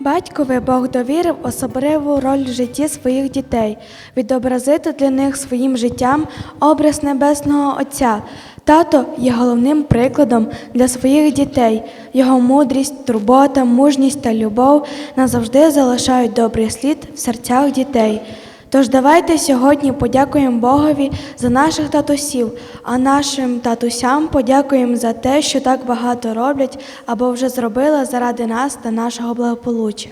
Батькові Бог довірив особливу роль в житті своїх дітей, відобразити для них своїм життям образ Небесного Отця. Тато є головним прикладом для своїх дітей. Його мудрість, турбота, мужність та любов назавжди залишають добрий слід в серцях дітей. Тож давайте сьогодні подякуємо Богові за наших татусів, а нашим татусям подякуємо за те, що так багато роблять або вже зробили заради нас та нашого благополуччя.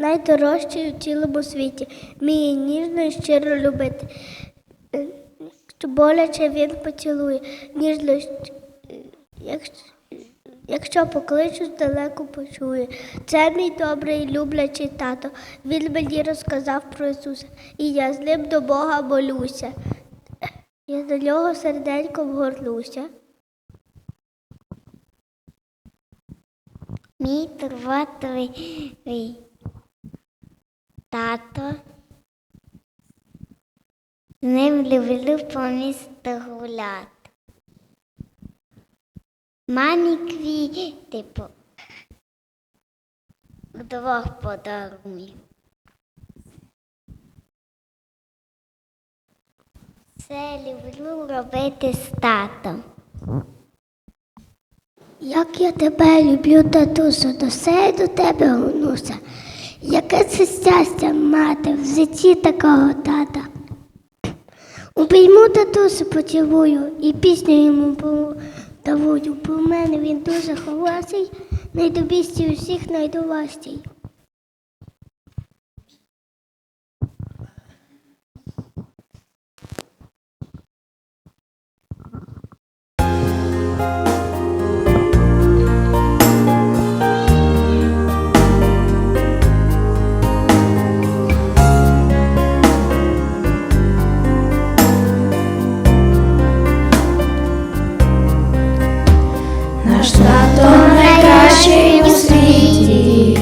найдорожчий у цілому світі, вміє ніжно і щиро любити. Що боляче він поцілує, ніжно, е, якщо, якщо покличу, далеко почує. Це мій добрий люблячий тато. Він мені розказав про Ісуса, і я з ним до Бога молюся. Я до нього серденько вгорнуся. Мій турботливий тато. З ним люблю по місту гуляти. Мамі квіти по вдвох подарую. Все люблю робити з татом. Як я тебе люблю, татусю, до все до тебе гонуся. Яке це щастя мати в житті такого тата. Обійму татусу поцілую і пісню йому давую. Бо в мене він дуже хороший, найдобістій усіх найдовастій. Наш тато найкращий у світі,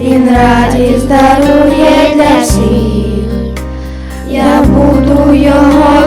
він радість дарує для всіх. Я буду його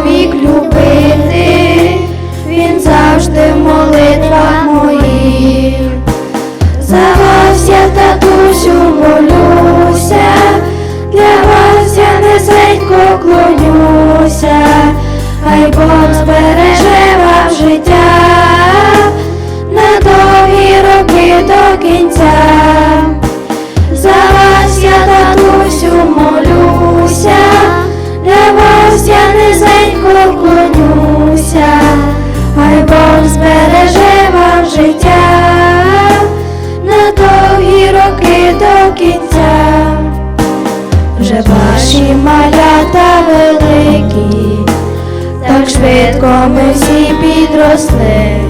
так швидко ми всі підросли.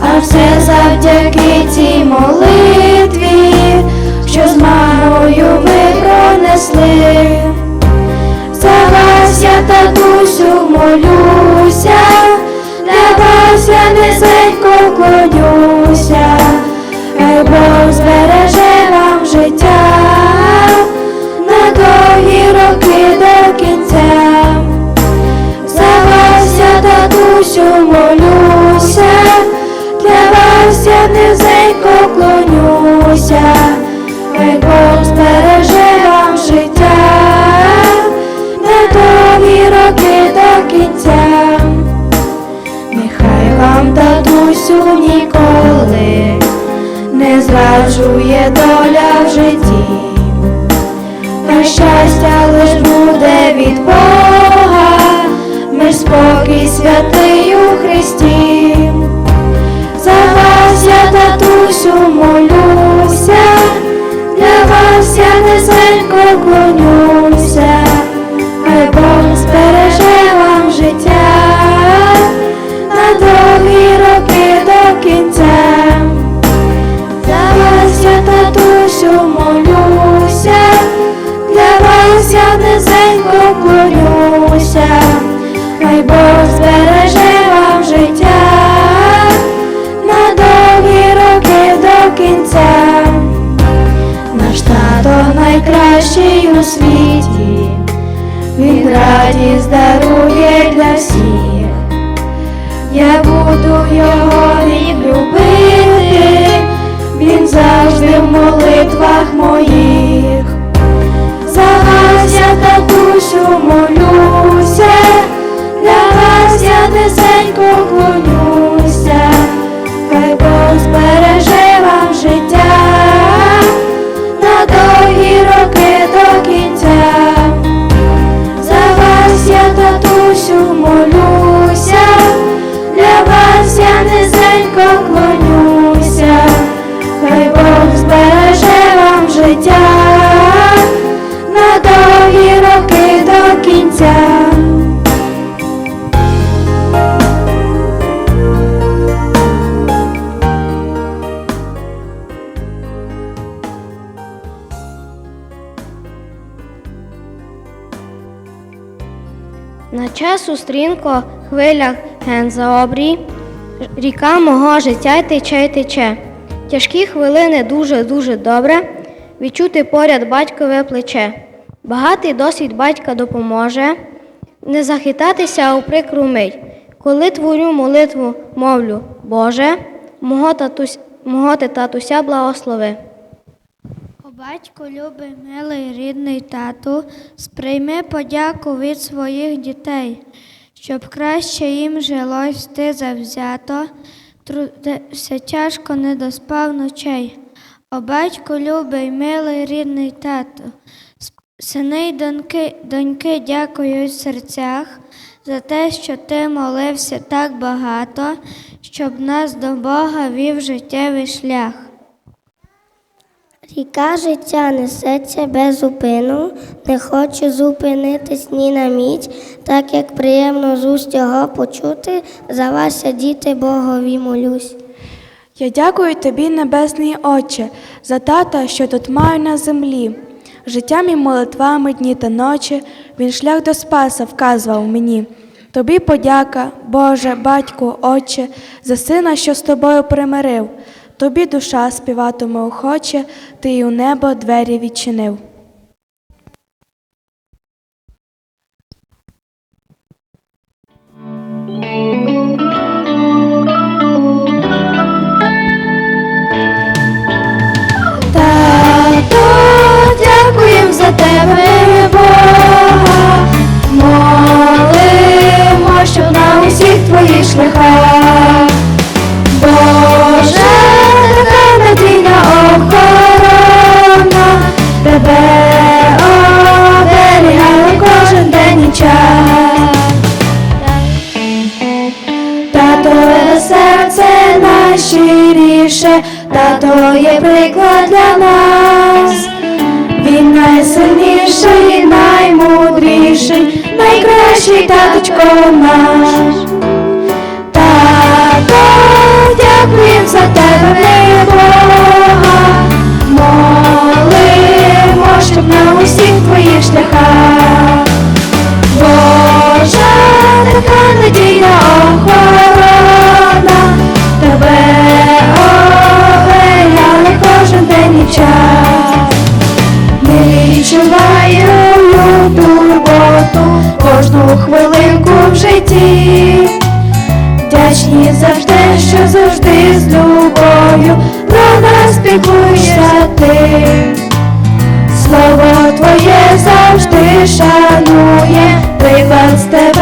А все завдяки цій молитві, що з мамою ми пронесли. За вас татусю ніколи не зраджує доля в житті. А щастя лиш буде від Бога, ми спокій святий у Христі. За вас я татусю молюся, Збереже вам життя на довгі роки до кінця. Наш тато найкращий у світі, Він радість дарує для всіх. Я буду його рік любити, він завжди в молитвах моїх. На часу стрінко хвиля ген за обрій, ріка мого життя й тече й тече. Тяжкі хвилини дуже-дуже добре відчути поряд батькове плече. Багатий досвід батька допоможе не захитатися у прикру мить. Коли творю молитву, мовлю, Боже, мого, татусь, мого ти татуся благослови. Батько любий, милий, рідний тату, сприйми подяку від своїх дітей, щоб краще їм жилось ти завзято, трудився тяжко не доспав ночей. О батько любий, милий, рідний тату, сини й доньки, доньки дякують в серцях за те, що ти молився так багато, щоб нас до Бога вів життєвий шлях. Ріка життя несеться без зупину, не хочу зупинитись ні на мить, так як приємно з уст його почути, за вас діти Богові молюсь. Я дякую тобі, Небесний Отче, за тата, що тут маю на землі. Життям і молитвами дні та ночі він шлях до спаса вказував мені. Тобі подяка, Боже, батьку, Отче, за сина, що з тобою примирив. Тобі душа співатиме охоче, ти й у небо двері відчинив. Найщиріше, тато є приклад для нас. Він найсильніший, наймудріший, найкращий таточко. Тато, хвилинку в житті. Вдячні завжди, що завжди з любов'ю про нас піклуєшся ти. Слово твоє завжди шанує, приклад з тебе.